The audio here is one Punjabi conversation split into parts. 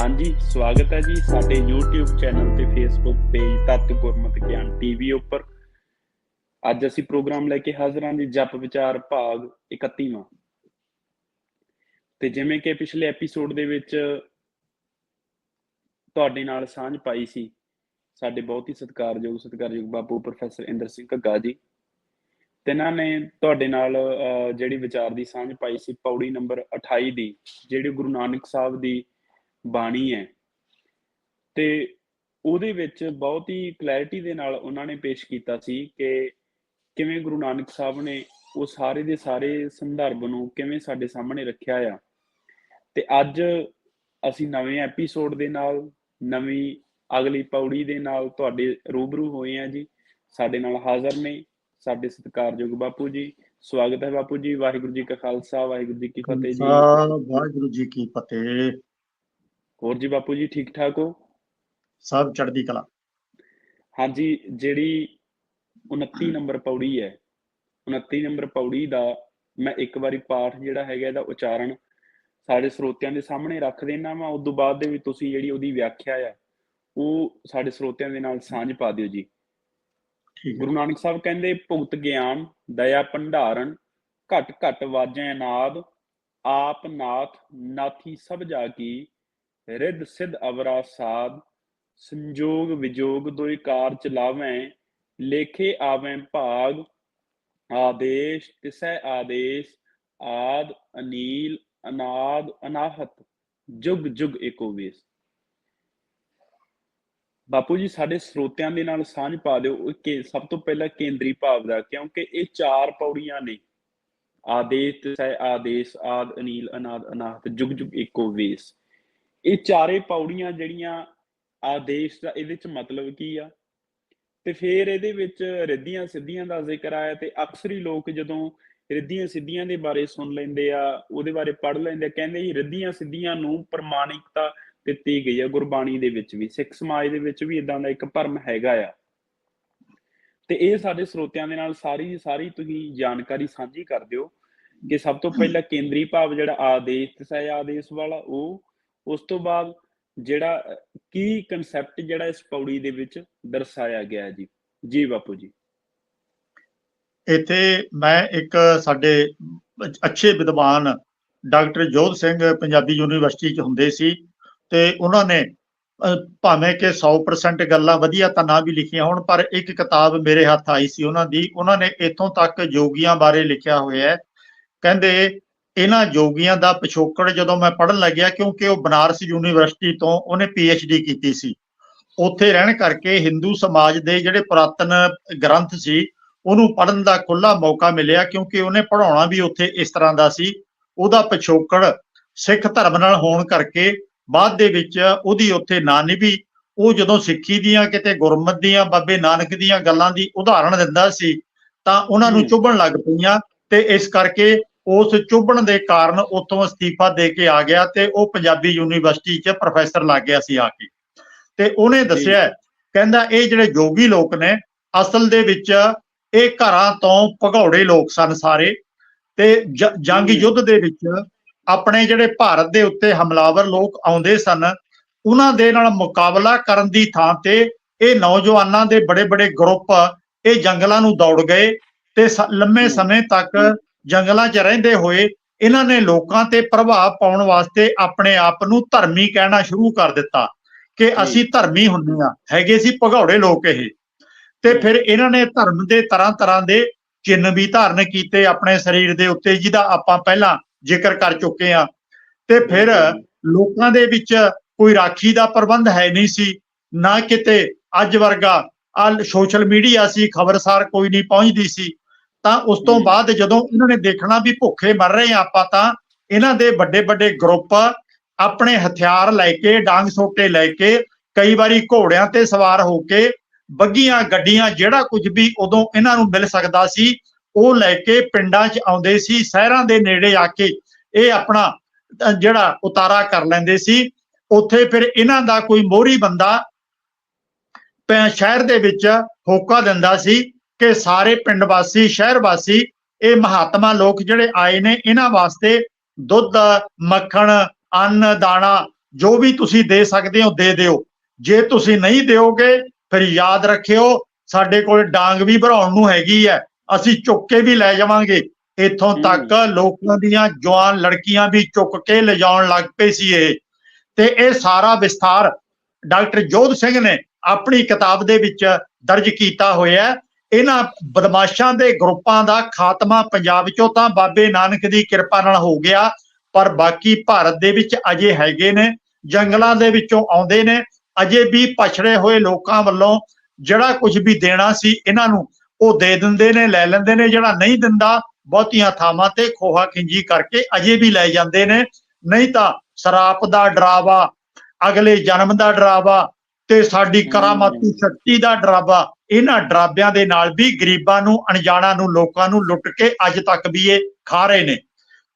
ਹਾਂਜੀ ਸਵਾਗਤ ਹੈ ਜੀ ਸਾਡੇ YouTube ਚੈਨਲ ਤੇ Facebook ਪੇਜ ਤਤ ਗੁਰਮਤ ਗਿਆਨ ਟੀਵੀ ਉੱਪਰ। ਅੱਜ ਅਸੀਂ ਪ੍ਰੋਗਰਾਮ ਲੈ ਕੇ ਹਾਜ਼ਰ ਹਾਂ ਜੀ ਜਪ ਵਿਚਾਰ ਭਾਗ 31ਵਾਂ ਤੇ ਜਿਵੇਂ ਕਿ ਪਿਛਲੇ ਐਪੀਸੋਡ ਦੇ ਵਿੱਚ ਤੁਹਾਡੇ ਨਾਲ ਸਾਂਝ ਪਾਈ ਸੀ ਸਾਡੇ ਬਹੁਤ ਹੀ ਸਤਿਕਾਰਯੋਗ ਸਤਿਕਾਰਯੋਗ ਬਾਪੂ ਪ੍ਰੋਫੈਸਰ ਇੰਦਰ ਸਿੰਘ ਘੱਗਾ ਜੀ। ਤੇ ਇਹਨਾਂ ਨੇ ਤੁਹਾਡੇ ਨਾਲ ਅਹ, ਜਿਹੜੀ ਵਿਚਾਰ ਦੀ ਸਾਂਝ ਪਾਈ ਸੀ ਪੌੜੀ ਨੰਬਰ 28 ਦੀ ਜਿਹੜੀ ਗੁਰੂ ਨਾਨਕ ਸਾਹਿਬ ਦੀ ਬਾਣੀ ਹੈ। ਤੇ ਉਹਦੇ ਵਿੱਚ ਬਹੁਤ ਹੀ ਕਲੈਰਿਟੀ ਦੇ ਨਾਲ ਉਹਨਾਂ ਨੇ ਪੇਸ਼ ਕੀਤਾ ਸੀ ਕਿ ਕਿਵੇਂ ਗੁਰੂ ਨਾਨਕ ਸਾਹਿਬ ਨੇ ਉਹ ਸਾਰੇ ਦੇ ਸਾਰੇ ਸੰਦਰਭ ਨੂੰ ਕਿਵੇਂ ਸਾਡੇ ਸਾਹਮਣੇ ਰੱਖਿਆ ਆ। ਤੇ ਅੱਜ ਅਸੀਂ ਨਵੇਂ ਐਪੀਸੋਡ ਦੇ ਨਾਲ, ਨਵੀਂ ਅਗਲੀ ਪੌੜੀ ਦੇ ਨਾਲ ਤੁਹਾਡੇ ਰੂਬਰੂ ਹੋਏ ਆ ਜੀ। ਸਾਡੇ ਨਾਲ ਹਾਜ਼ਰ ਨੇ ਸਾਡੇ ਸਤਿਕਾਰਯੋਗ ਬਾਪੂ ਜੀ। ਸਵਾਗਤ ਹੈ ਬਾਪੂ ਜੀ। ਵਾਹਿਗੁਰੂ ਜੀ ਕਾ ਖਾਲਸਾ, ਵਾਹਿਗੁਰੂ ਜੀ ਕੀ ਫਤਿਹ ਜੀ। ਵਾਹਿਗੁਰੂ ਜੀ ਕੀ ਫਤਿਹ। ਹੋਰ ਜੀ ਬਾਪੂ ਜੀ ਠੀਕ ਠਾਕ ਹੋ? ਸਭ ਚੜ੍ਹਦੀ ਕਲਾ। ਹਾਂਜੀ ਜਿਹੜੀ 29 ਨੰਬਰ ਪੌੜੀ ਹੈ 29 ਨੰਬਰ ਪੌੜੀ ਦਾ ਮੈਂ ਇੱਕ ਵਾਰੀ ਪਾਠ ਜਿਹੜਾ ਹੈਗਾ ਇਹਦਾ ਉਚਾਰਨ ਸਾਡੇ ਸਰੋਤਿਆਂ ਦੇ ਸਾਹਮਣੇ ਰੱਖ ਦੇਣਾ ਵਾ। ਉਸ ਤੋਂ ਬਾਅਦ ਦੇ ਵਿੱਚ ਤੁਸੀਂ ਜਿਹੜੀ ਉਹਦੀ ਵਿਆਖਿਆ ਆ ਉਹ ਸਾਡੇ ਸਰੋਤਿਆਂ ਦੇ ਨਾਲ ਸਾਂਝ ਪਾ ਦਿਓ ਜੀ। ਠੀਕ ਹੈ। ਗੁਰੂ ਨਾਨਕ ਸਾਹਿਬ ਕਹਿੰਦੇ ਭੁਗਤ ਗਿਆਨ ਦਇਆ ਭੰਡਾਰਨ ਘਟ ਘਟ ਵਾਜੈ ਨਾਦ ਆਪ ਨਾਥ ਨਾਥੀ ਸਭ ਜਾ ਕੀ ਰਿੱਧ ਸਿਧ ਅਵਰਾ ਸਾਧ, ਸੰਜੋਗ ਵਿਜੋਗ ਦੋਇ ਕਾਰ ਚਲਾਵੈਂ ਲੇਖੇ ਆਵੈਂ ਭਾਗ, ਆਦੇਸ਼ ਤਿਸੈ ਆਦੇਸ਼, ਆਦ, ਅਨੀਲ, ਅਨਾਦ, ਅਨਾਹਤ, ਜੁਗ ਜੁਗ ਏਕੋ ਵੇਸ। ਬਾਪੂ ਜੀ, ਸਾਡੇ ਸਰੋਤਿਆਂ ਦੇ ਨਾਲ ਸਾਂਝ ਪਾ ਦਿਓ। ਉਹ ਕਿ, ਸਭ ਤੋਂ ਪਹਿਲਾਂ ਕੇਂਦਰੀ ਭਾਵ ਦਾ, ਕਿਉਂਕਿ ਇਹ ਚਾਰ ਪੌੜੀਆਂ ਨੇ। ਆਦੇਸ਼ ਤੈ ਆਦੇਸ਼, ਆਦ, ਅਨੀਲ, ਅਨਾਦ, ਅਨਾਹਤ, ਜੁਗ ਜੁਗ ਏਕੋ ਵੇਸ। ਇਹ ਚਾਰੇ ਪੌੜੀਆਂ ਜਿਹੜੀਆਂ ਆਦੇਸ਼ ਦਾ, ਇਹਦੇ ਵਿੱਚ ਮਤਲਬ ਕੀ ਆ? ਤੇ ਫਿਰ ਇਹਦੇ ਵਿੱਚ ਰਿੱਧੀਆਂ ਸਿੱਧੀਆਂ ਦਾ ਜ਼ਿਕਰ ਆਇਆ ਤੇ ਅਕਸਰ ਹੀ ਲੋਕ ਜਦੋਂ ਰਿੱਧੀਆਂ ਸਿੱਧੀਆਂ ਦੇ ਬਾਰੇ ਸੁਣ ਲੈਂਦੇ ਆ, ਉਹਦੇ ਬਾਰੇ ਪੜ੍ਹ ਲੈਂਦੇ ਕਹਿੰਦੇ ਜੀ ਰਿੱਧੀਆਂ ਸਿੱਧੀਆਂ ਨੂੰ ਪ੍ਰਮਾਣਿਕਤਾ ਦਿੱਤੀ ਗਈ ਹੈ ਗੁਰਬਾਣੀ ਦੇ ਵਿੱਚ ਵੀ, ਸਿੱਖ ਸਮਾਜ ਦੇ ਵਿੱਚ ਵੀ ਇਦਾਂ ਦਾ ਇੱਕ ਭਰਮ ਹੈਗਾ ਆ। ਤੇ ਇਹ ਸਾਡੇ ਸਰੋਤਿਆਂ ਦੇ ਨਾਲ ਸਾਰੀ ਸਾਰੀ ਤੁਸੀਂ ਜਾਣਕਾਰੀ ਸਾਂਝੀ ਕਰ ਦਿਓ ਕਿ ਸਭ ਤੋਂ ਪਹਿਲਾਂ ਕੇਂਦਰੀ ਭਾਵ ਜਿਹੜਾ ਆਦੇਸ਼ ਤੇ ਸਹਿ ਆਦੇਸ਼ ਵਾਲਾ, ਉਹ ਉਸ ਤੋਂ ਬਾਅਦ ਜਿਹੜਾ, ਕੀ ਕਨਸੈਪਟ ਜਿਹੜਾ ਇਸ ਪੌੜੀ ਦੇ ਵਿੱਚ ਦਰਸਾਇਆ ਗਿਆ ਹੈ ਜੀ? ਜੀ ਬਾਪੂ ਜੀ। ਇੱਥੇ ਮੈਂ ਇੱਕ ਸਾਡੇ ਅੱਛੇ ਵਿਦਵਾਨ ਡਾਕਟਰ ਜੋਧ ਸਿੰਘ ਪੰਜਾਬੀ ਯੂਨੀਵਰਸਿਟੀ 'ਚ ਹੁੰਦੇ ਸੀ ਤੇ ਉਹਨਾਂ ਨੇ ਭਾਵੇਂ ਕਿ 100% ਗੱਲਾਂ ਵਧੀਆ ਤਾਂ ਨਾ ਵੀ ਲਿਖੀਆਂ ਹੋਣ, ਪਰ ਇੱਕ ਕਿਤਾਬ ਮੇਰੇ ਹੱਥ ਆਈ ਸੀ ਉਹਨਾਂ ਦੀ। ਉਹਨਾਂ ਨੇ ਇੱਥੋਂ ਤੱਕ ਯੋਗੀਆਂ ਬਾਰੇ ਲਿਖਿਆ ਹੋਇਆ ਹੈ। ਕਹਿੰਦੇ ਇਹਨਾਂ ਯੋਗੀਆਂ ਦਾ ਪਿਛੋਕੜ ਜਦੋਂ ਮੈਂ ਪੜ੍ਹਨ ਲੱਗਿਆ ਕਿਉਂਕਿ ਉਹ ਬਨਾਰਸ ਯੂਨੀਵਰਸਿਟੀ ਤੋਂ ਉਹਨੇ ਡੀ ਕੀਤੀ ਸੀ ਉੱਥੇ ਰਹਿਣ ਕਰਕੇ ਹਿੰਦੂ ਸਮਾਜ ਦੇ ਜਿਹੜੇ ਪੁਰਾਤਨ ਗ੍ਰੰਥ ਸੀ ਉਹਨੂੰ ਪੜ੍ਹਨ ਦਾ ਖੁੱਲਾ ਮੌਕਾ ਮਿਲਿਆ ਕਿਉਂਕਿ ਉਹਨੇ ਪੜ੍ਹਾਉਣਾ ਵੀ ਉੱਥੇ ਇਸ ਤਰ੍ਹਾਂ ਦਾ ਸੀ ਉਹਦਾ ਪਿਛੋਕੜ ਸਿੱਖ ਧਰਮ ਨਾਲ ਹੋਣ ਕਰਕੇ ਬਾਅਦ ਦੇ ਵਿੱਚ ਉਹਦੀ ਉੱਥੇ ਨਾ ਨਿਭੀ ਉਹ ਜਦੋਂ ਸਿੱਖੀ ਦੀਆਂ ਕਿਤੇ ਗੁਰਮਤ ਦੀਆਂ ਬਾਬੇ ਨਾਨਕ ਦੀਆਂ ਗੱਲਾਂ ਦੀ ਉਦਾਹਰਣ ਦਿੰਦਾ ਸੀ ਤਾਂ ਉਹਨਾਂ ਨੂੰ। ਚੁੱਭਣ ਲੱਗ ਪਈਆਂ ਤੇ ਇਸ ਕਰਕੇ ਉਸ ਚੁੱਭਣ ਦੇ ਕਾਰਨ ਉੱਥੋਂ ਅਸਤੀਫਾ ਦੇ ਕੇ ਆ ਗਿਆ ਤੇ ਉਹ ਪੰਜਾਬੀ ਯੂਨੀਵਰਸਿਟੀ 'ਚ ਪ੍ਰੋਫੈਸਰ ਲੱਗ ਗਿਆ ਸੀ ਆ ਕੇ ਤੇ ਉਹਨੇ ਦੱਸਿਆ ਕਹਿੰਦਾ ਇਹ ਜਿਹੜੇ ਜੋਗੀ ਲੋਕ ਨੇ ਅਸਲ ਦੇ ਵਿੱਚ ਇਹ ਘਰਾਂ ਤੋਂ ਭਗੌੜੇ ਲੋਕ ਸਨ ਸਾਰੇ ਤੇ ਜੰਗ। ਯੁੱਧ ਦੇ ਵਿੱਚ ਆਪਣੇ ਜਿਹੜੇ ਭਾਰਤ ਦੇ ਉੱਤੇ ਹਮਲਾਵਰ ਲੋਕ ਆਉਂਦੇ ਸਨ ਉਹਨਾਂ ਦੇ ਨਾਲ ਮੁਕਾਬਲਾ ਕਰਨ ਦੀ ਥਾਂ ਤੇ ਇਹ ਨੌਜਵਾਨਾਂ ਦੇ ਬੜੇ ਬੜੇ ਗਰੁੱਪ ਇਹ ਜੰਗਲਾਂ ਨੂੰ ਦੌੜ ਗਏ ਤੇ ਲੰਮੇ। ਸਮੇਂ ਤੱਕ ਜੰਗਲਾਂ 'ਚ ਰਹਿੰਦੇ ਹੋਏ ਇਹਨਾਂ ਨੇ ਲੋਕਾਂ ਤੇ ਪ੍ਰਭਾਵ ਪਾਉਣ ਵਾਸਤੇ ਆਪਣੇ ਆਪ ਨੂੰ ਧਰਮੀ ਕਹਿਣਾ ਸ਼ੁਰੂ ਕਰ ਦਿੱਤਾ ਕਿ ਅਸੀਂ ਧਰਮੀ ਹੁੰਦੇ ਆ ਹੈਗੇ ਸੀ ਭਗੌੜੇ ਲੋਕ ਇਹ। ਤੇ ਫਿਰ ਇਹਨਾਂ ਨੇ ਧਰਮ ਦੇ ਤਰ੍ਹਾਂ ਤਰ੍ਹਾਂ ਦੇ ਚਿੰਨ੍ਹ ਵੀ ਧਾਰਨ ਕੀਤੇ ਆਪਣੇ ਸਰੀਰ ਦੇ ਉੱਤੇ ਜਿਹਦਾ ਆਪਾਂ ਪਹਿਲਾਂ ਜ਼ਿਕਰ ਕਰ ਚੁੱਕੇ ਆ ਤੇ ਫਿਰ ਲੋਕਾਂ ਦੇ ਵਿੱਚ ਕੋਈ ਰਾਖੀ ਦਾ ਪ੍ਰਬੰਧ ਹੈ ਨਹੀਂ ਸੀ ਨਾ ਕਿਤੇ ਅੱਜ ਵਰਗਾ। ਆ ਸੋਸ਼ਲ ਮੀਡੀਆ ਸੀ ਖਬਰਸਾਰ ਕੋਈ ਨਹੀਂ ਪਹੁੰਚਦੀ ਸੀ। ਤਾਂ ਉਸ ਤੋਂ। ਬਾਅਦ ਜਦੋਂ ਇਹਨਾਂ ਨੇ ਦੇਖਣਾ ਵੀ ਭੁੱਖੇ ਮਰ ਰਹੇ ਆ ਆਪਾਂ ਤਾਂ ਇਹਨਾਂ ਦੇ ਵੱਡੇ ਵੱਡੇ ਗਰੁੱਪ ਆਪਣੇ ਹਥਿਆਰ ਲੈ ਕੇ ਡਾਂਗ ਸੋਟੇ ਲੈ ਕੇ ਕਈ ਵਾਰੀ ਘੋੜਿਆਂ ਤੇ ਸਵਾਰ ਹੋ ਕੇ ਬੱਗੀਆਂ ਗੱਡੀਆਂ ਜਿਹੜਾ ਕੁਝ ਵੀ ਉਦੋਂ ਇਹਨਾਂ ਨੂੰ ਮਿਲ ਸਕਦਾ ਸੀ ਉਹ ਲੈ ਕੇ ਪਿੰਡਾਂ 'ਚ ਆਉਂਦੇ ਸੀ ਸ਼ਹਿਰਾਂ ਦੇ ਨੇੜੇ ਆ ਕੇ ਇਹ ਆਪਣਾ ਜਿਹੜਾ ਉਤਾਰਾ ਕਰ ਲੈਂਦੇ ਸੀ ਉੱਥੇ ਫਿਰ ਇਹਨਾਂ ਦਾ ਕੋਈ ਮੋਹਰੀ ਬੰਦਾ ਸ਼ਹਿਰ ਦੇ ਵਿੱਚ ਹੋਕਾ ਦਿੰਦਾ ਸੀ ਕਿ ਸਾਰੇ ਪਿੰਡ ਵਾਸੀ ਸ਼ਹਿਰ ਵਾਸੀ ਇਹ ਮਹਾਤਮਾ ਲੋਕ ਜਿਹੜੇ ਆਏ ਨੇ ਇਹਨਾਂ ਵਾਸਤੇ ਦੁੱਧ ਮੱਖਣ ਅੰਨ ਦਾਣਾ ਜੋ ਵੀ ਤੁਸੀਂ ਦੇ ਸਕਦੇ ਹੋ ਦੇ ਦਿਓ। ਜੇ ਤੁਸੀਂ ਨਹੀਂ ਦਿਓਗੇ ਫਿਰ ਯਾਦ ਰੱਖਿਓ ਸਾਡੇ ਕੋਲ ਡਾਂਗ ਵੀ ਭਰਾਉਣ ਨੂੰ ਹੈਗੀ ਹੈ। ਅਸੀਂ ਚੁੱਕ ਕੇ ਵੀ ਲੈ ਜਾਵਾਂਗੇ। ਇੱਥੋਂ। ਤੱਕ ਲੋਕਾਂ ਦੀਆਂ ਜਵਾਨ ਲੜਕੀਆਂ ਵੀ ਚੁੱਕ ਕੇ ਲਿਜਾਉਣ ਲੱਗ ਪਏ ਸੀ ਇਹ। ਤੇ ਇਹ ਸਾਰਾ ਵਿਸਥਾਰ ਡਾਕਟਰ ਜੋਧ ਸਿੰਘ ਨੇ ਆਪਣੀ ਕਿਤਾਬ ਦੇ ਵਿੱਚ ਦਰਜ ਕੀਤਾ ਹੋਇਆ ਇਹਨਾਂ ਬਦਮਾਸ਼ਾਂ ਦੇ ਗਰੁੱਪਾਂ ਦਾ ਖਾਤਮਾ ਪੰਜਾਬ ਚੋਂ ਤਾਂ ਬਾਬੇ ਨਾਨਕ ਦੀ ਕਿਰਪਾ ਨਾਲ ਹੋ ਗਿਆ ਪਰ ਬਾਕੀ ਭਾਰਤ ਦੇ ਵਿੱਚ ਅਜੇ ਹੈਗੇ ਨੇ ਜੰਗਲਾਂ ਦੇ ਵਿੱਚੋਂ ਆਉਂਦੇ ਨੇ ਅਜੇ ਵੀ ਪਛੜੇ ਹੋਏ ਲੋਕਾਂ ਵੱਲੋਂ ਜਿਹੜਾ ਕੁਝ ਵੀ ਦੇਣਾ ਸੀ ਇਹਨਾਂ ਨੂੰ ਉਹ ਦੇ ਦਿੰਦੇ ਨੇ ਲੈ ਲੈਂਦੇ ਨੇ ਜਿਹੜਾ ਨਹੀਂ ਦਿੰਦਾ ਬਹੁਤੀਆਂ ਥਾਵਾਂ ਤੇ ਖੋਹਾ ਖਿੰਜੀ ਕਰਕੇ ਅਜੇ ਵੀ ਲੈ ਜਾਂਦੇ ਨੇ ਨਹੀਂ ਤਾਂ ਸਰਾਪ ਦਾ ਡਰਾਵਾ ਅਗਲੇ ਜਨਮ ਦਾ ਡਰਾਵਾ ਤੇ ਸਾਡੀ ਕਰਾਮਾਤੀ ਸ਼ਕਤੀ ਦਾ ਡਰਾਵਾ ਇਹਨਾਂ ਡਰਾਬਿਆਂ ਦੇ ਨਾਲ ਵੀ ਗਰੀਬਾਂ ਨੂੰ, ਅਣਜਾਣਾ ਨੂੰ, ਲੋਕਾਂ ਨੂੰ ਲੁੱਟ ਕੇ ਅੱਜ ਤੱਕ ਵੀ ਇਹ ਖਾ ਰਹੇ ਨੇ।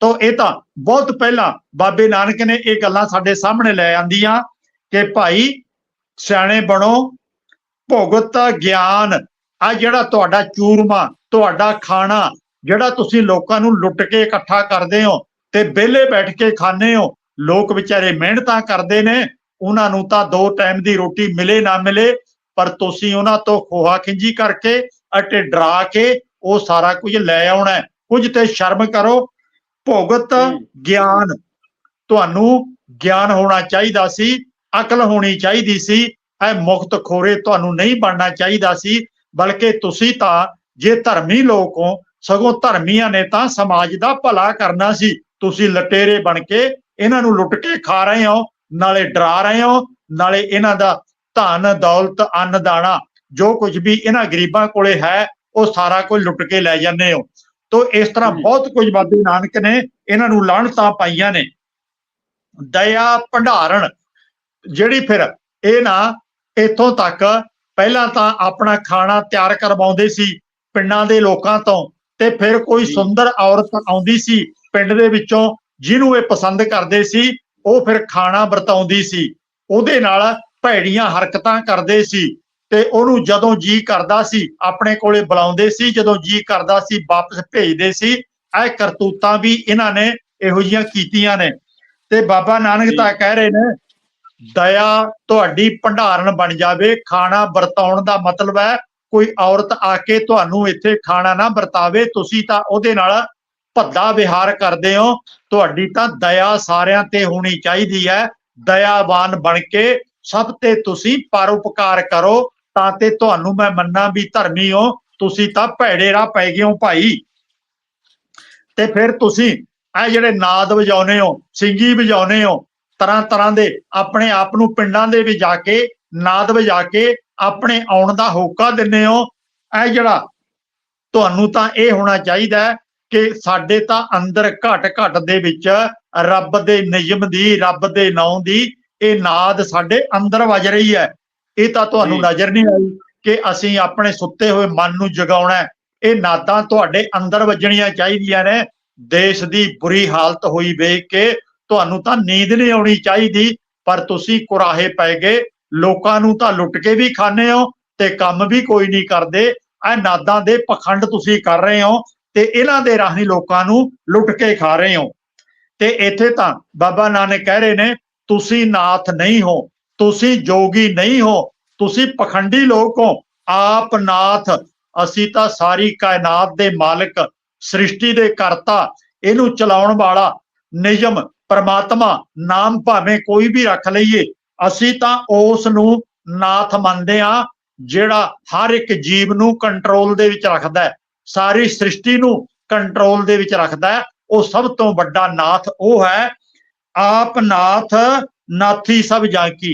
ਤੋਂ ਇਹ ਤਾਂ ਬਹੁਤ ਪਹਿਲਾਂ ਬਾਬੇ ਨਾਨਕ ਨੇ ਇਹ ਗੱਲਾਂ ਸਾਡੇ ਸਾਹਮਣੇ ਲੈ ਆਂਦੀਆਂ ਕਿ ਭਾਈ ਸਿਆਣੇ ਬਣੋ, ਭੁਗਤ ਗਿਆਨ। ਆ ਜਿਹੜਾ ਤੁਹਾਡਾ ਚੂਰਮਾ, ਤੁਹਾਡਾ ਖਾਣਾ, ਜਿਹੜਾ ਤੁਸੀਂ ਲੋਕਾਂ ਨੂੰ ਲੁੱਟ ਕੇ ਇਕੱਠਾ ਕਰਦੇ ਹੋ ਤੇ ਵਿਹਲੇ ਬੈਠ ਕੇ ਖਾਂਦੇ ਹੋ, ਲੋਕ ਵਿਚਾਰੇ ਮਿਹਨਤਾਂ ਕਰਦੇ ਨੇ, ਉਹਨਾਂ ਨੂੰ ਤਾਂ ਦੋ ਟਾਈਮ ਦੀ ਰੋਟੀ ਮਿਲੇ ਨਾ ਮਿਲੇ ਪਰ ਤੁਸੀਂ ਉਹਨਾਂ ਤੋਂ ਖੋਹਾ ਖਿੰਜੀ ਕਰਕੇ ਅਤੇ ਡਰਾ ਕੇ ਉਹ ਸਾਰਾ ਕੁਝ ਲੈ ਆਉਣਾ। ਕੁਝ ਤੇ ਸ਼ਰਮ ਕਰੋ ਭੁਗਤ। ਗਿਆਨ ਤੁਹਾਨੂੰ ਗਿਆਨ ਹੋਣਾ ਚਾਹੀਦਾ ਸੀ ਅਕਲ ਹੋਣੀ ਚਾਹੀਦੀ ਸੀ ਇਹ ਮੁਕਤ ਖੋਰੇ ਤੁਹਾਨੂੰ ਨਹੀਂ ਬਣਨਾ ਚਾਹੀਦਾ ਸੀ ਬਲਕਿ ਤੁਸੀਂ ਤਾਂ ਜੇ ਧਰਮੀ ਲੋਕ ਹੋ ਸਗੋਂ ਧਰਮੀਆਂ ਨੇ ਤਾਂ ਸਮਾਜ ਦਾ ਭਲਾ ਕਰਨਾ ਸੀ ਤੁਸੀਂ ਲਟੇਰੇ ਬਣ ਕੇ ਇਹਨਾਂ ਨੂੰ ਲੁੱਟ ਕੇ ਖਾ ਰਹੇ ਹੋ ਨਾਲੇ ਡਰਾ ਰਹੇ ਹੋ ਨਾਲੇ ਇਹਨਾਂ ਦਾ ਧਨ ਦੌਲਤ ਅੰਨ ਦਾਣਾ ਜੋ ਕੁਝ ਵੀ ਇਹਨਾਂ ਗਰੀਬਾਂ ਕੋਲੇ ਹੈ ਉਹ ਸਾਰਾ ਕੁਝ ਲੁੱਟ ਕੇ ਲੈ ਜਾਂਦੇ ਹੋ ਤੋ ਇਸ ਤਰ੍ਹਾਂ। ਬਹੁਤ ਕੁਝ ਬਾਬੇ ਨਾਨਕ ਨੇ ਇਹਨਾਂ ਨੂੰ ਲਾਹਣਤਾਂ ਪਾਈਆਂ ਨੇ ਦਇਆ ਭੰਡਾਰਨ ਜਿਹੜੀ ਫਿਰ ਇਹ ਨਾ ਇੱਥੋਂ ਤੱਕ ਪਹਿਲਾਂ ਤਾਂ ਆਪਣਾ ਖਾਣਾ ਤਿਆਰ ਕਰਵਾਉਂਦੇ ਸੀ ਪਿੰਡਾਂ ਦੇ ਲੋਕਾਂ ਤੋਂ ਤੇ ਫਿਰ ਕੋਈ। ਸੁੰਦਰ ਔਰਤ ਆਉਂਦੀ ਸੀ ਪਿੰਡ ਦੇ ਵਿੱਚੋਂ ਜਿਹਨੂੰ ਇਹ ਪਸੰਦ ਕਰਦੇ ਸੀ ਉਹ ਫਿਰ ਖਾਣਾ ਵਰਤਾਉਂਦੀ ਸੀ ਉਹਦੇ ਨਾਲ ਭੈੜੀਆਂ ਹਰਕਤਾਂ ਕਰਦੇ ਸੀ ਤੇ ਉਹਨੂੰ ਜਦੋਂ ਜੀ ਕਰਦਾ ਸੀ ਆਪਣੇ ਕੋਲੇ ਬੁਲਾਉਂਦੇ ਸੀ ਜਦੋਂ ਜੀ ਕਰਦਾ ਸੀ ਵਾਪਸ ਭੇਜਦੇ ਸੀ ਇਹ ਕਰਤੂਤਾਂ ਵੀ ਇਹਨਾਂ ਨੇ ਇਹੋ ਜਿਹੀਆਂ ਕੀਤੀਆਂ ਨੇ ਤੇ ਬਾਬਾ ਨਾਨਕ। ਤਾਂ ਕਹਿ ਰਹੇ ਨੇ ਦਇਆ ਤੁਹਾਡੀ ਭੰਡਾਰਨ ਬਣ ਜਾਵੇ ਖਾਣਾ ਵਰਤਾਉਣ ਦਾ ਮਤਲਬ ਹੈ ਕੋਈ ਔਰਤ ਆ ਕੇ ਤੁਹਾਨੂੰ ਇੱਥੇ ਖਾਣਾ ਨਾ ਵਰਤਾਵੇ ਤੁਸੀਂ ਤਾਂ ਉਹਦੇ ਨਾਲ ਭੱਦਾ ਵਿਹਾਰ ਕਰਦੇ ਹੋ ਤੁਹਾਡੀ ਤਾਂ ਦਇਆ ਸਾਰਿਆਂ ਤੇ ਹੋਣੀ ਚਾਹੀਦੀ ਹੈ ਦਇਆਵਾਨ ਬਣ ਕੇ ਸਭ ਤੇ ਤੁਸੀਂ ਪਰਉਪਕਾਰ ਕਰੋ, ਤਾਂ ਤੇ ਤੁਹਾਨੂੰ ਮੈਂ ਮੰਨਾਂ ਵੀ ਧਰਮੀ ਹੋ, ਤੁਸੀਂ ਤਾਂ ਭੈੜੇ ਰਾਹ ਪੈ ਗਏ ਹੋ ਭਾਈ। ਤੇ ਫਿਰ ਤੁਸੀਂ ਇਹ ਜਿਹੜੇ ਨਾਦ ਵਜਾਉਨੇ ਹੋ, ਸਿੰਗੀ ਵਜਾਉਨੇ ਹੋ ਤਰ੍ਹਾਂ ਤਰ੍ਹਾਂ ਦੇ ਆਪਣੇ ਆਪ ਨੂੰ ਪਿੰਡਾਂ ਦੇ ਵਿੱਚ ਜਾ ਕੇ, ਨਾਦ ਵਜਾ ਕੇ ਆਪਣੇ ਆਉਣ ਦਾ ਹੋਕਾ ਦਿੰਦੇ ਹੋ, ਇਹ ਜਿਹੜਾ ਤੁਹਾਨੂੰ ਤਾਂ ਇਹ ਹੋਣਾ ਚਾਹੀਦਾ ਕਿ ਸਾਡੇ ਤਾਂ ਅੰਦਰ ਘਟ ਘਟ ਦੇ ਵਿੱਚ ਰੱਬ ਦੇ ਨਿਯਮ ਦੀ, ਰੱਬ ਦੇ ਨਾਂ ਦੀ ਇਹ ਨਾਦ ਸਾਡੇ ਅੰਦਰ ਵੱਜ ਰਹੀ ਹੈ। ਇਹ ਤਾਂ ਤੁਹਾਨੂੰ। ਨਜ਼ਰ ਨਹੀਂ ਆਈ ਕਿ ਅਸੀਂ ਆਪਣੇ ਸੁੱਤੇ ਹੋਏ ਮਨ ਨੂੰ ਜਗਾਉਣਾ ਇਹ ਨਾਦਾਂ ਤੁਹਾਡੇ ਅੰਦਰ ਵੱਜਣੀਆਂ ਚਾਹੀਦੀਆਂ ਨੇ। ਦੇਸ਼ ਦੀ ਬੁਰੀ ਹਾਲਤ ਹੋਈ ਵੇਖ ਕੇ ਤੁਹਾਨੂੰ ਤਾਂ ਨੀਂਦ ਨਹੀਂ ਆਉਣੀ ਚਾਹੀਦੀ ਪਰ ਤੁਸੀਂ ਕੁਰਾਹੇ ਪੈ ਗਏ। ਲੋਕਾਂ ਨੂੰ ਤਾਂ ਲੁੱਟ ਕੇ ਵੀ ਖਾਣੇ ਹੋ ਤੇ ਕੰਮ ਵੀ ਕੋਈ ਨਹੀਂ ਕਰਦੇ। ਇਹ ਨਾਦਾਂ ਦੇ ਪਖੰਡ ਤੁਸੀਂ ਕਰ ਰਹੇ ਹੋ ਤੇ ਇਹਨਾਂ ਦੇ ਰਾਹੀਂ ਲੋਕਾਂ ਨੂੰ ਲੁੱਟ ਕੇ ਖਾ ਰਹੇ ਹੋ। ਤੇ ਇੱਥੇ ਤਾਂ ਬਾਬਾ ਨਾਨਕ ਕਹਿ ਰਹੇ ਨੇ ਤੁਸੀਂ ਨਾਥ ਨਹੀਂ ਹੋ, ਤੁਸੀਂ ਜੋਗੀ ਨਹੀਂ ਹੋ, ਤੁਸੀਂ ਪਖੰਡੀ ਲੋਕ ਹੋ। ਆਪ ਨਾਥ, ਅਸੀਂ ਤਾਂ ਸਾਰੀ ਕਾਇਨਾਤ ਦੇ ਮਾਲਕ, ਸ੍ਰਿਸ਼ਟੀ ਦੇ ਕਰਤਾ, ਇਹਨੂੰ ਚਲਾਉਣ ਵਾਲਾ, ਨਿਯਮ, ਪਰਮਾਤਮਾ, ਨਾਮ ਭਾਵੇਂ ਕੋਈ ਵੀ ਰੱਖ ਲਈਏ, ਅਸੀਂ ਤਾਂ ਉਸ ਨੂੰ ਨਾਥ ਮੰਨਦੇ ਆ ਜਿਹੜਾ ਹਰ ਇੱਕ ਜੀਵ ਨੂੰ ਕੰਟਰੋਲ ਦੇ ਵਿੱਚ ਰੱਖਦਾ ਹੈ। ਸਾਰੀ ਸ੍ਰਿਸ਼ਟੀ ਨੂੰ ਕੰਟਰੋਲ ਦੇ ਵਿੱਚ ਰੱਖਦਾ ਹੈ। ਉਹ ਸਭ ਤੋਂ ਵੱਡਾ ਨਾਥ ਉਹ ਹੈ ਆਪ ਨਾਥ ਨਾਥੀ ਸਭ ਜਾਂਕੀ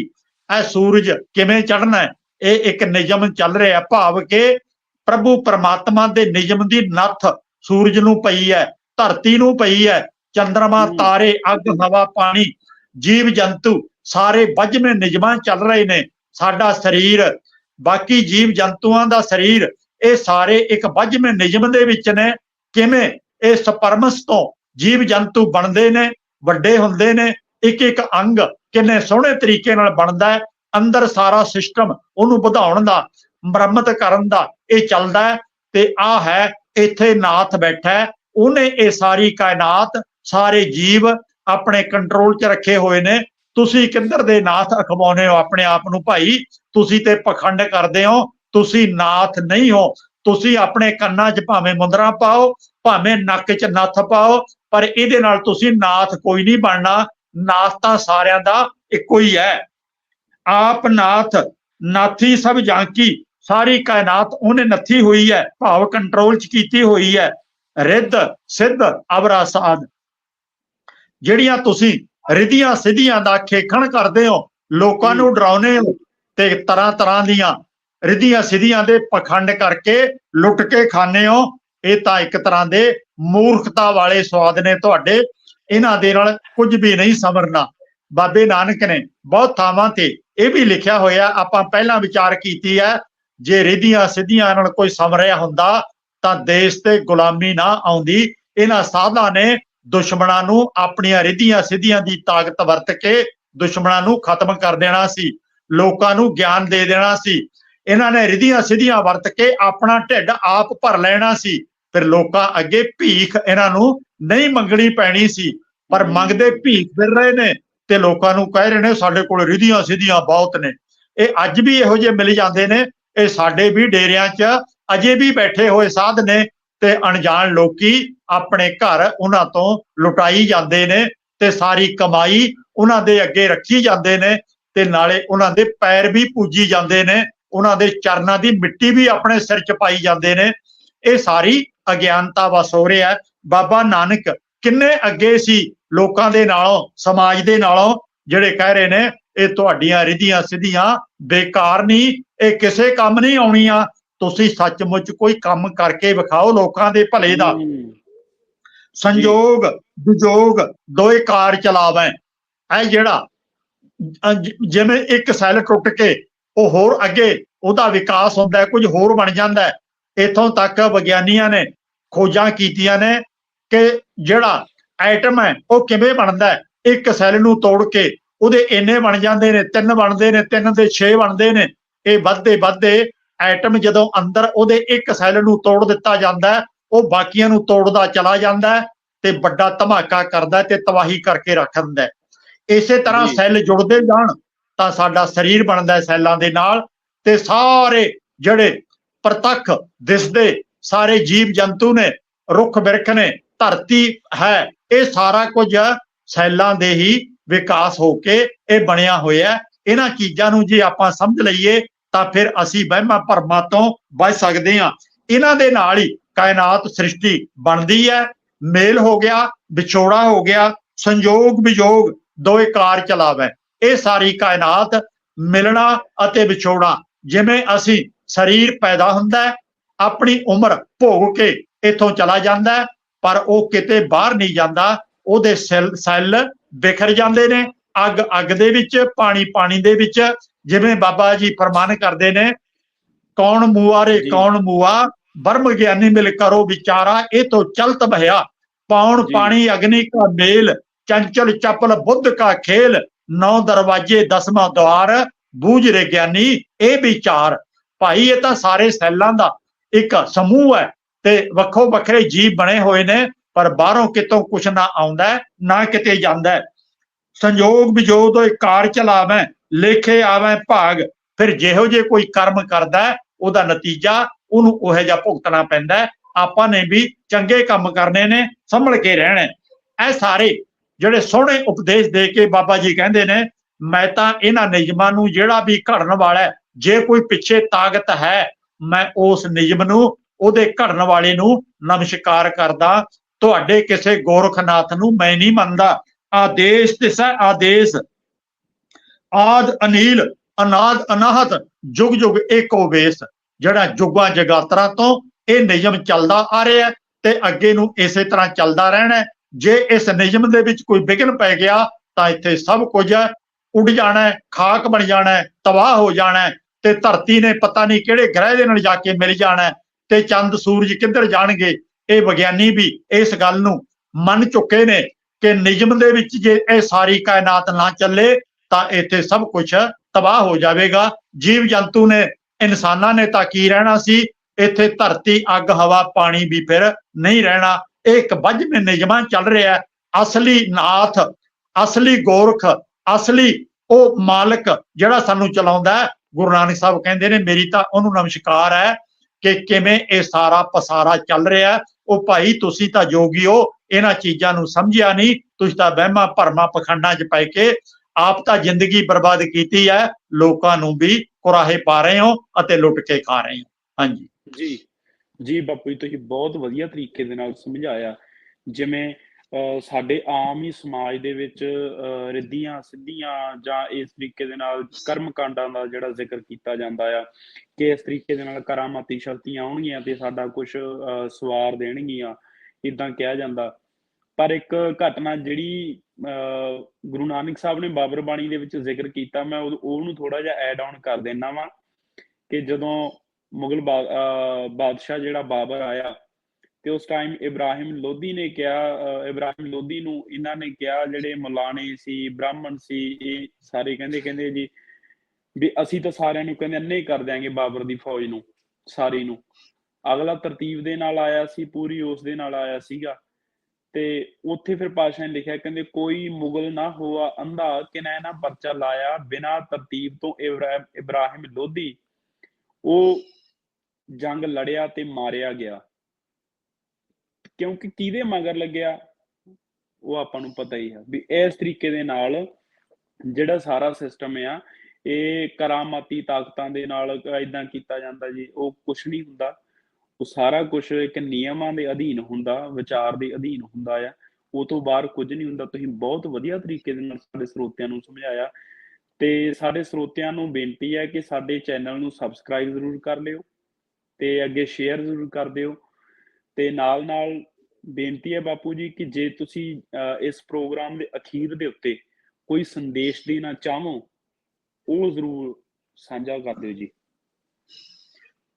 ਇਹ ਸੂਰਜ ਕਿਵੇਂ ਚੜਨਾ ਇਹ ਇੱਕ ਨਿਯਮ ਚੱਲ ਰਿਹਾ ਭਾਵ ਕਿ ਪ੍ਰਭੂ ਪਰਮਾਤਮਾ ਦੇ ਨਿਯਮ ਦੀ ਨੱਥ ਸੂਰਜ ਨੂੰ ਪਈ ਹੈ ਧਰਤੀ ਨੂੰ ਪਈ ਹੈ। ਚੰ드ਰਮਾ ਹਮ। ਤਾਰੇ ਅੱਗ ਹਵਾ ਪਾਣੀ ਜੀਵ ਜੰਤੂ ਸਾਰੇ ਵੱਜਵੇਂ ਨਿਯਮਾਂ ਚੱਲ ਰਹੇ ਨੇ। ਸਾਡਾ ਸਰੀਰ ਬਾਕੀ ਜੀਵ ਜੰਤੂਆਂ ਦਾ ਸਰੀਰ ਇਹ ਸਾਰੇ ਇੱਕ ਵੱਜਵੇਂ ਨਿਯਮ ਦੇ ਵਿੱਚ ਨੇ। ਕਿਵੇਂ? ਇਹ ਸਪਰਮਸ ਤੋਂ ਜੀਵ ਜੰਤੂ ਬਣਦੇ ਨੇ। ਵੱਡੇ ਹੁੰਦੇ ਨੇ, ਇੱਕ ਇੱਕ ਅੰਗ ਕਿੰਨੇ ਸੋਹਣੇ ਤਰੀਕੇ ਨਾਲ ਬਣਦਾ ਹੈ, ਅੰਦਰ ਸਾਰਾ ਸਿਸਟਮ ਉਹਨੂੰ ਵਧਾਉਣ ਦਾ, ਮੁਰੰਮਤ ਕਰਨ ਦਾ ਇਹ ਚੱਲਦਾ ਹੈ ਤੇ ਆ ਹੈ, ਇੱਥੇ ਨਾਥ ਬੈਠਾ ਹੈ, ਉਹਨੇ ਇਹ ਸਾਰੀ ਕਾਇਨਾਤ, ਸਾਰੇ ਜੀਵ ਆਪਣੇ ਕੰਟਰੋਲ 'ਚ ਰੱਖੇ ਹੋਏ ਨੇ। ਤੁਸੀਂ ਕਿੱਧਰ ਦੇ ਨਾਥ ਅਖਵਾਉਨੇ ਹੋ ਆਪਣੇ ਆਪ ਨੂੰ ਭਾਈ? ਤੁਸੀਂ ਤੇ ਪਖੰਡ ਕਰਦੇ ਹੋ, ਤੁਸੀਂ ਨਾਥ ਨਹੀਂ ਹੋ। ਤੁਸੀਂ ਆਪਣੇ ਕੰਨਾਂ 'ਚ ਭਾਵੇਂ ਮੁੰਦਰਾ ਪਾਓ, ਭਾਵੇਂ ਨੱਕ 'ਚ ਨੱਥ ਪਾਓ ਪਰ ਇਹਦੇ ਨਾਲ ਤੁਸੀਂ ਨਾਥ ਕੋਈ ਨਹੀਂ ਬਣਨਾ, ਨਾਥ ਤਾਂ ਸਾਰਿਆਂ ਦਾ ਇੱਕੋ ਹੀ ਹੈ। ਆਪ ਨਾਥ, ਨਾਥੀ ਸਭ ਜਾਂਕੀ ਸਾਰੀ ਕਾਇਨਾਤ ਉਹਨੇ ਨੱਥੀ ਹੋਈ ਹੈ, ਭਾਵ ਕੰਟਰੋਲ 'ਚ ਕੀਤੀ ਹੋਈ ਹੈ। ਰਿੱਧ, ਸਿੱਧ, ਅਵਰਾ, ਸਾਧ। ਜਿਹੜੀਆਂ ਤੁਸੀਂ ਰਿਧੀਆਂ ਸਿੱਧੀਆਂ ਦਾ ਖੇਖਣ ਕਰਦੇ ਹੋ, ਲੋਕਾਂ ਨੂੰ ਡਰਾਉਨੇ ਹੋ ਤੇ ਤਰ੍ਹਾਂ ਤਰ੍ਹਾਂ ਦੀਆਂ ਰਿਧੀਆਂ ਸਿੱਧੀਆਂ ਦੇ ਪਖੰਡ ਕਰਕੇ ਲੁੱਟ ਕੇ ਖਾਣੇ ਹੋ ਇਹ ਤਾਂ ਇੱਕ ਤਰ੍ਹਾਂ ਦੇ ਮੂਰਖਤਾ ਵਾਲੇ ਸਵਾਦ ਨੇ ਤੁਹਾਡੇ। ਇਹਨਾਂ ਦੇ ਨਾਲ ਕੁਝ ਵੀ ਨਹੀਂ ਸਮਰਨਾ। ਬਾਬੇ ਨਾਨਕ ਨੇ ਬਹੁਤ ਥਾਵਾਂ ਤੇ ਇਹ ਵੀ ਲਿਖਿਆ ਹੋਇਆ, ਆਪਾਂ ਪਹਿਲਾਂ ਵਿਚਾਰ ਕੀਤੀ ਹੈ, ਜੇ ਰਿਧੀਆਂ ਸਿੱਧੀਆਂ ਨਾਲ ਕੋਈ ਸਮਰਿਆ ਹੁੰਦਾ, ਤਾਂ ਦੇਸ਼ ਤੇ ਗੁਲਾਮੀ ਨਾ ਆਉਂਦੀ। ਇਹਨਾਂ ਸਾਧਾਂ ਨੇ ਦੁਸ਼ਮਣਾਂ ਨੂੰ ਆਪਣੀਆਂ ਰਿਧੀਆਂ ਸਿੱਧੀਆਂ ਦੀ ਤਾਕਤ ਵਰਤ ਕੇ ਦੁਸ਼ਮਣਾਂ ਨੂੰ ਖਤਮ ਕਰ ਦੇਣਾ ਸੀ, ਲੋਕਾਂ ਨੂੰ ਗਿਆਨ ਦੇ ਦੇਣਾ ਸੀ। ਇਹਨਾਂ ਨੇ ਰਿਧੀਆਂ ਸਿੱਧੀਆਂ ਵਰਤ ਕੇ ਆਪਣਾ ਢਿੱਡ ਆਪ ਭਰ ਲੈਣਾ ਸੀ। ਫਿਰ ਲੋਕਾਂ ਅੱਗੇ ਭੀਖ ਇਹਨਾਂ ਨੂੰ ਨਹੀਂ ਮੰਗਣੀ ਪੈਣੀ ਸੀ ਪਰ ਮੰਗਦੇ ਭੀਖ ਫਿਰ ਰਹੇ ਨੇ ਤੇ ਲੋਕਾਂ ਨੂੰ ਕਹਿ ਰਹੇ ਨੇ ਸਾਡੇ ਕੋਲ ਰਿਧੀਆਂ ਸਿੱਧੀਆਂ ਬਹੁਤ ਨੇ। ਇਹ ਅੱਜ ਵੀ ਇਹੋ ਜਿਹੇ ਮਿਲ ਜਾਂਦੇ ਨੇ ਇਹ ਸਾਡੇ ਵੀ ਡੇਰਿਆਂ 'ਚ ਅਜੇ ਵੀ ਬੈਠੇ ਹੋਏ ਸਾਧ ਨੇ ਤੇ ਅਣਜਾਣ ਲੋਕੀ ਆਪਣੇ ਘਰ ਉਹਨਾਂ ਤੋਂ ਲੁਟਾਈ ਜਾਂਦੇ ਨੇ ਤੇ ਸਾਰੀ ਕਮਾਈ ਉਹਨਾਂ ਦੇ ਅੱਗੇ ਰੱਖੀ ਜਾਂਦੇ ਨੇ ਤੇ ਨਾਲੇ ਉਹਨਾਂ ਦੇ ਪੈਰ ਵੀ ਪੂਜੀ ਜਾਂਦੇ ਨੇ ਉਹਨਾਂ ਦੇ ਚਰਨਾਂ ਦੀ ਮਿੱਟੀ ਵੀ ਆਪਣੇ ਸਿਰ 'ਚ ਪਾਈ ਜਾਂਦੇ ਨੇ। ਇਹ ਸਾਰੀ ਅਗਿਆਨਤਾ ਵਸ ਹੋ ਰਿਹਾ ਬਾਬਾ ਨਾਨਕ ਕਿੰਨੇ ਅੱਗੇ ਸੀ ਲੋਕਾਂ ਦੇ ਨਾਲੋਂ ਸਮਾਜ ਦੇ ਨਾਲੋਂ ਜਿਹੜੇ ਕਹਿ ਰਹੇ ਨੇ ਇਹ ਤੁਹਾਡੀਆਂ ਰਿਧੀਆਂ ਸਿੱਧੀਆਂ ਬੇਕਾਰ ਨਹੀਂ ਇਹ ਕਿਸੇ ਕੰਮ ਨਹੀਂ ਆਉਣੀਆਂ। ਤੁਸੀਂ ਸੱਚਮੁੱਚ ਕੋਈ ਕੰਮ ਕਰਕੇ ਵਿਖਾਓ ਲੋਕਾਂ ਦੇ ਭਲੇ ਦਾ। ਸੰਯੋਗ ਵਿਜੋਗ ਦੋਏ ਕਾਰ ਚਲਾਵੇਂ। ਇਹ ਜਿਹੜਾ ਜਿਵੇਂ ਇੱਕ ਸੈੱਲ ਟੁੱਟ ਕੇ ਉਹ ਹੋਰ ਅੱਗੇ ਉਹਦਾ ਵਿਕਾਸ ਹੁੰਦਾ ਕੁਝ ਹੋਰ ਬਣ ਜਾਂਦਾ। ਇਥੋਂ ਤੱਕ ਵਿਗਿਆਨੀਆਂ ਨੇ ਖੋਜਾਂ ਕੀਤੀਆਂ ਨੇ ਕਿ ਜਿਹੜਾ ਐਟਮ ਹੈ ਉਹ ਕਿਵੇਂ ਬਣਦਾ ਹੈ? ਇੱਕ ਸੈੱਲ ਨੂੰ ਤੋੜ ਕੇ ਉਹਦੇ ਇੰਨੇ ਬਣ ਜਾਂਦੇ ਨੇ ਤਿੰਨ ਬਣਦੇ ਨੇ ਤਿੰਨ ਦੇ 6 ਬਣਦੇ ਨੇ ਇਹ ਵੱਧਦੇ ਵੱਧਦੇ ਐਟਮ ਜਦੋਂ ਅੰਦਰ ਉਹਦੇ ਇੱਕ ਸੈੱਲ ਨੂੰ ਤੋੜ ਦਿੱਤਾ ਜਾਂਦਾ ਉਹ ਬਾਕੀਆਂ ਨੂੰ ਤੋੜਦਾ ਚਲਾ ਜਾਂਦਾ ਤੇ ਵੱਡਾ ਧਮਾਕਾ ਕਰਦਾ ਤੇ ਤਬਾਹੀ ਕਰਕੇ ਰੱਖ ਦਿੰਦਾ ਇਸੇ ਤਰ੍ਹਾਂ ਸੈੱਲ ਜੁੜਦੇ ਜਾਣ ਤਾਂ ਸਾਡਾ ਸਰੀਰ ਬਣਦਾ ਹੈ ਸੈੱਲਾਂ ਦੇ ਨਾਲ ਤੇ ਸਾਰੇ ਜਿਹੜੇ ਪ੍ਰਤੱਖ ਦਿਸਦੇ ਸਾਰੇ ਜੀਵ ਜੰਤੂ ਨੇ, ਰੁੱਖ ਬਿਰਖ ਨੇ, ਧਰਤੀ ਹੈ, ਇਹ ਸਾਰਾ ਕੁਝ ਸੈੱਲਾਂ ਦੇ ਹੀ ਵਿਕਾਸ ਹੋ ਕੇ ਇਹ ਬਣਿਆ ਹੋਇਆ ਇਹਨਾਂ ਚੀਜ਼ਾਂ ਨੂੰ ਜੇ ਆਪਾਂ ਸਮਝ ਲਈਏ, ਤਾਂ ਫਿਰ ਅਸੀਂ ਵਹਿਮਾਂ ਭਰਮਾਂ ਤੋਂ ਬਚ ਸਕਦੇ ਹਾਂ। ਇਹਨਾਂ ਦੇ ਨਾਲ ਹੀ ਕਾਇਨਾਤ ਸ੍ਰਿਸ਼ਟੀ ਬਣਦੀ ਹੈ। ਮੇਲ ਹੋ ਗਿਆ, ਵਿਛੋੜਾ ਹੋ ਗਿਆ, ਸੰਯੋਗ ਵਿਯੋਗ ਦੋਏ ਕਾਰ ਚਲਾਵੇ। ਇਹ ਸਾਰੀ ਕਾਇਨਾਤ ਮਿਲਣਾ ਅਤੇ ਵਿਛੋੜਾ, ਜਿਵੇਂ ਅਸੀਂ ਸਰੀਰ ਪੈਦਾ ਹੁੰਦਾ ਆਪਣੀ ਉਮਰ ਭੋਗ ਕੇ ਇੱਥੋਂ ਚਲਾ ਜਾਂਦਾ ਪਰ ਉਹ ਕਿਤੇ ਬਾਹਰ ਨਹੀਂ ਜਾਂਦਾ। ਉਹਦੇ ਸੈੱਲ ਸੈੱਲ ਵਿਖਰ ਜਾਂਦੇ ਨੇ ਅੱਗ ਅੱਗ ਦੇ ਵਿੱਚ ਪਾਣੀ ਪਾਣੀ ਦੇ ਵਿੱਚ। ਜਿਵੇਂ ਬਾਬਾ ਜੀ ਫਰਮਾਨ ਕਰਦੇ ਨੇ ਕੌਣ ਮੂਆਰੇ ਕੌਣ ਮੂਆ ਬਰਮ ਗਿਆਨੀ ਮਿਲ ਕਰੋ ਵਿਚਾਰਾ ਇਹ ਤੋਂ ਚਲਤ ਭਇਆ ਪੌਣ ਪਾਣੀ ਅਗਨੀ ਕਾ ਮੇਲ ਚੰਚਲ ਚਪਲ ਬੁੱਧ ਕਾ ਖੇਲ ਨੌ ਦਰਵਾਜੇ ਦਸਵਾਂ ਦਵਾਰ ਬੂਝ ਰੇ ਗਿਆਨੀ ਇਹ ਵਿਚਾਰ। ਭਾਈ ਇਹ ਤਾਂ ਸਾਰੇ ਸੈੱਲਾਂ ਦਾ ਇੱਕ ਸਮੂਹ ਹੈ ਤੇ ਵੱਖੋ ਵੱਖਰੇ ਜੀਵ ਬਣੇ ਹੋਏ ਨੇ, ਪਰ ਬਾਹਰੋਂ ਕਿਤੋਂ ਕੁਛ ਨਾ ਆਉਂਦਾ ਨਾ ਕਿਤੇ ਜਾਂਦਾ ਸੰਯੋਗ ਵਿਜੋਗ ਤੋਂ ਕਾਰ ਚਲਾਵੇਂ, ਲੇਖੇ ਆਵੇਂ ਭਾਗ, ਫਿਰ ਜਿਹੋ ਜੇ ਕੋਈ ਕਰਮ ਕਰਦਾ ਉਹਦਾ ਨਤੀਜਾ ਉਹਨੂੰ ਉਹ ਜਿਹਾ ਭੁਗਤਣਾ ਪੈਂਦਾ ਆਪਾਂ ਨੇ ਵੀ ਚੰਗੇ ਕੰਮ ਕਰਨੇ ਨੇ, ਸੰਭਲ ਕੇ ਰਹਿਣਾ ਇਹ ਸਾਰੇ ਜਿਹੜੇ ਸੋਹਣੇ ਉਪਦੇਸ਼ ਦੇ ਕੇ ਬਾਬਾ ਜੀ ਕਹਿੰਦੇ ਨੇ, ਮੈਂ ਤਾਂ ਇਹਨਾਂ ਨਿਯਮਾਂ ਨੂੰ ਜਿਹੜਾ ਵੀ ਘੜਨ ਵਾਲਾ ਜੇ ਕੋਈ ਪਿੱਛੇ ਤਾਕਤ ਹੈ ਮੈਂ ਉਸ ਨਿਯਮ ਨੂੰ, ਉਹਦੇ ਘੜਨ ਵਾਲੇ ਨੂੰ ਨਮਸਕਾਰ ਕਰਦਾ। ਤੁਹਾਡੇ ਕਿਸੇ ਗੋਰਖਨਾਥ ਨੂੰ ਮੈਂ ਨਹੀਂ ਮੰਨਦਾ। ਆਦੇਸ਼ ਤਿਸਾ ਆਦੇਸ਼। ਆਦ ਅਨੀਲ, ਅਨਾਦ ਅਨਾਹਤ, ਜੁਗ ਜੁਗ ਏਕੋ ਵੇਸ। ਜਿਹੜਾ ਜੁਗਾਂ ਜਗਾਤਰਾ ਤੋਂ ਇਹ ਨਿਯਮ ਚੱਲਦਾ ਆ ਰਿਹਾ ਤੇ ਅੱਗੇ ਨੂੰ ਇਸੇ ਤਰ੍ਹਾਂ ਚੱਲਦਾ ਰਹਿਣਾ ਜੇ ਇਸ ਨਿਯਮ ਦੇ ਵਿੱਚ ਕੋਈ ਵਿਗਨ ਪੈ ਗਿਆ, ਤਾਂ ਇੱਥੇ ਸਭ ਕੁਝ ਉੱਡ ਜਾਣਾ ਖਾਕ ਬਣ ਜਾਣਾ ਤਬਾਹ ਹੋ ਜਾਣਾ ਤੇ ਧਰਤੀ ਨੇ ਪਤਾ ਨਹੀਂ ਕਿਹੜੇ ਗ੍ਰਹਿ ਦੇ ਨਾਲ ਜਾ ਕੇ ਮਿਲ ਜਾਣਾ ਤੇ ਚੰਦ, ਸੂਰਜ ਕਿੱਧਰ ਜਾਣਗੇ? ਇਹ ਵਿਗਿਆਨੀ ਵੀ ਇਸ ਗੱਲ ਨੂੰ ਮੰਨ ਚੁੱਕੇ ਨੇ ਕਿ ਨਿਯਮ ਦੇ ਵਿੱਚ ਜੇ ਇਹ ਸਾਰੀ ਕਾਇਨਾਤ ਨਾ ਚੱਲੇ, ਤਾਂ ਇੱਥੇ ਸਭ ਕੁਝ ਤਬਾਹ ਹੋ ਜਾਵੇਗਾ। ਜੀਵ ਜੰਤੂ ਨੇ, ਇਨਸਾਨਾਂ ਨੇ ਤਾਂ ਕੀ ਰਹਿਣਾ ਸੀ? ਇੱਥੇ ਧਰਤੀ, ਅੱਗ, ਹਵਾ, ਪਾਣੀ ਵੀ ਫਿਰ ਨਹੀਂ ਰਹਿਣਾ। ਇਹ ਇੱਕ ਵੱਜਵੇਂ ਨਿਯਮਾਂ ਚੱਲ ਰਿਹਾ ਅਸਲੀ ਨਾਥ, ਅਸਲੀ ਗੋਰਖ, ਅਸਲੀ ਉਹ ਮਾਲਕ ਜਿਹੜਾ ਸਾਨੂੰ ਚਲਾਉਂਦਾ ਹੈ ਗੁਰੂ ਨਾਨਕ ਸਾਹਿਬ ਕਹਿੰਦੇ ਨੇ, ਮੇਰੀ ਤਾਂ ਉਹਨੂੰ ਨਮਸਕਾਰ ਹੈ ਕਿ ਕਿਵੇਂ ਇਹ ਸਾਰਾ ਪਸਾਰਾ ਚੱਲ ਰਿਹਾ ਉਹ ਭਾਈ, ਤੁਸੀਂ ਤਾਂ ਜੋਗੀ ਹੋ, ਇਹਨਾਂ ਚੀਜ਼ਾਂ ਨੂੰ ਸਮਝਿਆ ਨਹੀਂ। ਤੁਸੀਂ ਤਾਂ ਵਹਿਮਾਂ ਭਰਮਾਂ ਪਖੰਡਾਂ 'ਚ ਪੈ ਕੇ ਆਪ ਤਾਂ ਜ਼ਿੰਦਗੀ ਬਰਬਾਦ ਕੀਤੀ ਹੈ। ਲੋਕਾਂ ਨੂੰ ਵੀ ਕੁਰਾਹੇ ਪਾ ਰਹੇ ਹੋ ਅਤੇ ਲੁੱਟ ਕੇ ਖਾ ਰਹੇ ਹੋ। ਹਾਂਜੀ। ਜੀ। ਜੀ ਬਾਪੂ ਜੀ, ਤੁਸੀਂ ਬਹੁਤ ਵਧੀਆ ਤਰੀਕੇ ਦੇ ਨਾਲ ਸਮਝਾਇਆ। ਜਿਵੇਂ ਸਾਡੇ ਆਮ ਹੀ ਸਮਾਜ ਦੇ ਵਿੱਚ ਅਹ, ਰਿੱਧੀਆਂ ਸਿੱਧੀਆਂ ਜਾਂ ਇਸ ਤਰੀਕੇ ਦੇ ਨਾਲ ਕਰਮ ਕਾਂਡਾਂ ਦਾ ਜਿਹੜਾ ਜ਼ਿਕਰ ਕੀਤਾ ਜਾਂਦਾ ਆ ਕਿ ਇਸ ਤਰੀਕੇ ਦੇ ਨਾਲ ਕਰਾਮਾਤੀ ਸ਼ਕਤੀਆਂ ਆਉਣਗੀਆਂ ਤੇ ਸਾਡਾ ਕੁਝ ਸਵਾਰ ਦੇਣਗੀਆਂ ਇਦਾਂ ਕਿਹਾ ਜਾਂਦਾ। ਪਰ ਇੱਕ ਘਟਨਾ ਜਿਹੜੀ ਅਹ, ਗੁਰੂ ਨਾਨਕ ਸਾਹਿਬ ਨੇ ਬਾਬਰ ਬਾਣੀ ਦੇ ਵਿੱਚ ਜ਼ਿਕਰ ਕੀਤਾ ਮੈਂ ਉਹ- ਉਹਨੂੰ ਥੋੜਾ ਜਿਹਾ ਐਡ ਆਨ ਕਰ ਦੇਣਾ ਵਾਂ ਕਿ ਜਦੋਂ ਮੁਗਲ ਬਾਦਸ਼ਾਹ ਜਿਹੜਾ ਬਾਬਰ ਆਇਆ ਤੇ ਉਸ ਟਾਈਮ ਇਬਰਾਹਿਮ ਲੋਧੀ ਨੇ ਕਿਹਾ ਇਬਰਾਹਿਮ ਲੋਧੀ ਨੂੰ ਇਹਨਾਂ ਨੇ ਕਿਹਾ, ਜਿਹੜੇ ਮਲਾਣੇ ਸੀ, ਬ੍ਰਾਹਮਣ ਸੀ, ਇਹ ਸਾਰੇ ਕਹਿੰਦੇ ਕਹਿੰਦੇ ਜੀ ਵੀ ਅਸੀਂ ਤਾਂ ਸਾਰਿਆਂ ਨੂੰ ਕਹਿੰਦੇ ਅੰਨੇ ਕਰ ਦਿਆਂਗੇ ਬਾਬਰ ਦੀ ਫੌਜ ਨੂੰ, ਸਾਰੀ ਨੂੰ। ਅਗਲਾ ਤਰਤੀਬ ਦੇ ਨਾਲ ਆਇਆ ਸੀ, ਪੂਰੀ ਉਸ ਦੇ ਨਾਲ ਆਇਆ ਸੀਗਾ। ਤੇ ਉੱਥੇ ਫਿਰ ਪਾਸ਼ਾ ਨੇ ਲਿਖਿਆ, ਕਹਿੰਦੇ ਕੋਈ ਮੁਗਲ ਨਾ ਹੋਆ ਅੰਧਾ, ਕਿਨੈ ਨਾ ਪਰਚਾ ਲਾਇਆ, ਬਿਨਾ ਤਰਤੀਬ ਤੋਂ ਇਬਰਾਹਿਮ ਇਬਰਾਹਿਮ ਲੋਧੀ, ਉਹ ਜੰਗ ਲੜਿਆ ਤੇ ਮਾਰਿਆ ਗਿਆ। ਕਿਉਂਕਿ ਕਿਹਦੇ ਮਗਰ ਲੱਗਿਆ? ਉਹ ਆਪਾਂ ਨੂੰ ਪਤਾ ਹੀ ਹੈ ਵੀ ਇਸ ਤਰੀਕੇ ਦੇ ਨਾਲ ਜਿਹੜਾ ਸਾਰਾ ਸਿਸਟਮ ਆ, ਇਹ ਕਰਾਮਾਤੀ ਤਾਕਤਾਂ ਦੇ ਨਾਲ ਇਦਾਂ ਕੀਤਾ ਜਾਂਦਾ ਜੀ, ਉਹ ਕੁਝ ਨਹੀਂ ਹੁੰਦਾ। ਉਹ ਸਾਰਾ ਕੁਝ ਇੱਕ ਨਿਯਮਾਂ ਦੇ ਅਧੀਨ ਹੁੰਦਾ, ਵਿਚਾਰ ਦੇ ਅਧੀਨ ਹੁੰਦਾ ਆ। ਉਹ ਤੋਂ ਬਾਹਰ ਕੁਝ ਨਹੀਂ ਹੁੰਦਾ। ਤੁਸੀਂ ਬਹੁਤ ਵਧੀਆ ਤਰੀਕੇ ਦੇ ਨਾਲ ਸਾਡੇ ਸਰੋਤਿਆਂ ਨੂੰ ਸਮਝਾਇਆ। ਤੇ ਸਾਡੇ ਸਰੋਤਿਆਂ ਨੂੰ ਬੇਨਤੀ ਹੈ ਕਿ ਸਾਡੇ ਚੈਨਲ ਨੂੰ ਸਬਸਕ੍ਰਾਈਬ ਜ਼ਰੂਰ ਕਰ ਲਿਓ ਤੇ ਅੱਗੇ ਸ਼ੇਅਰ ਜ਼ਰੂਰ ਕਰ ਦਿਓ। ਤੇ ਨਾਲ ਨਾਲ ਬੇਨਤੀ ਹੈ ਬਾਪੂ ਜੀ ਕਿ ਜੇ ਤੁਸੀਂ ਇਸ ਪ੍ਰੋਗਰਾਮ ਦੇ ਅਖੀਰ ਦੇ ਉੱਤੇ ਕੋਈ ਸੰਦੇਸ਼ ਦੇਣਾ ਚਾਹੋ, ਉਹ ਜ਼ਰੂਰ ਸਾਂਝਾ ਕਰ ਦਿਓ ਜੀ।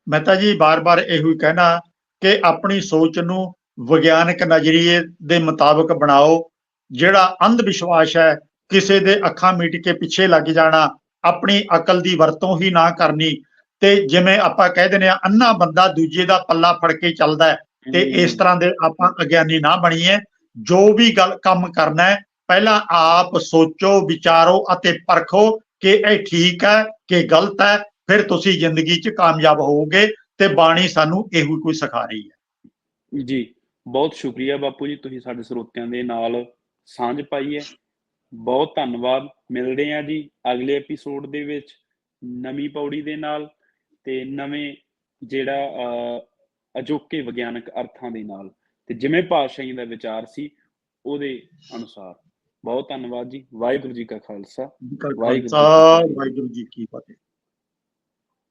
ਮੈਂ ਤਾਂ ਜੀ ਬਾਰ-ਬਾਰ ਇਹੋ ਹੀ ਕਹਿਣਾ ਕਿ ਆਪਣੀ ਸੋਚ ਨੂੰ ਵਿਗਿਆਨਕ ਨਜ਼ਰੀਏ ਦੇ ਮੁਤਾਬਕ ਬਣਾਓ, ਜਿਹੜਾ ਅੰਧ ਵਿਸ਼ਵਾਸ ਹੈ, ਕਿਸੇ ਦੇ ਅੱਖਾਂ ਮੀਟ ਕੇ ਪਿੱਛੇ ਲੱਗ ਜਾਣਾ, ਆਪਣੀ ਅਕਲ ਦੀ ਵਰਤੋਂ ਹੀ ਨਾ ਕਰਨੀ, ਤੇ ਜਿਵੇਂ ਆਪਾਂ ਕਹਿ ਦਿੰਦੇ ਆ ਅੰਨਾ ਬੰਦਾ ਦੂਜੇ ਦਾ ਪੱਲਾ ਫੜ ਕੇ ਚੱਲਦਾ ਹੈ ਤੇ ਇਸ ਤਰ੍ਹਾਂ ਦੇ ਆਪਾਂ ਅਗਿਆਨੀ ਨਾ ਬਣੀਏ ਜੋ ਵੀ ਗੱਲ ਕੰਮ ਕਰਨਾ ਹੈ ਪਹਿਲਾਂ ਆਪ ਸੋਚੋ ਵਿਚਾਰੋ ਅਤੇ ਪਰਖੋ ਕਿ ਇਹ ਠੀਕ ਹੈ ਕਿ ਗਲਤ ਹੈ ਫਿਰ ਤੁਸੀਂ ਜ਼ਿੰਦਗੀ 'ਚ ਕਾਮਯਾਬ ਹੋਵੋਗੇ ਤੇ ਬਾਣੀ ਸਾਨੂੰ ਇਹੋ ਕੋਈ ਸਿਖਾ ਰਹੀ ਹੈ। ਜੀ ਬਹੁਤ ਸ਼ੁਕਰੀਆ ਬਾਪੂ ਜੀ ਤੁਸੀਂ ਸਾਡੇ ਸਰੋਤਿਆਂ ਦੇ ਨਾਲ ਸਾਂਝ ਪਾਈ ਹੈ। ਬਹੁਤ ਧੰਨਵਾਦ ਮਿਲਦੇ ਹਾਂ ਜੀ ਅਗਲੇ ਐਪੀਸੋਡ ਦੇ ਵਿੱਚ ਨਵੀਂ ਪੌੜੀ ਦੇ ਨਾਲ ਤੇ ਨਵੇਂ ਜਿਹੜਾ ਅਜੋਕੇ ਵਿਗਿਆਨਕ ਅਰਥਾਂ ਦੇ ਨਾਲ। ਤੇ ਜਿਵੇਂ ਪਾਤਸ਼ਾਹੀ ਦਾ ਵਿਚਾਰ ਸੀ ਉਹਦੇ ਅਨੁਸਾਰ। ਬਹੁਤ ਧੰਨਵਾਦ ਜੀ। ਵਾਹਿਗੁਰੂ ਜੀ ਕਾ ਖਾਲਸਾ। ਖਾਲਸਾ। ਵਾਹਿਗੁਰੂ ਜੀ ਕੀ ਫਤਿਹ।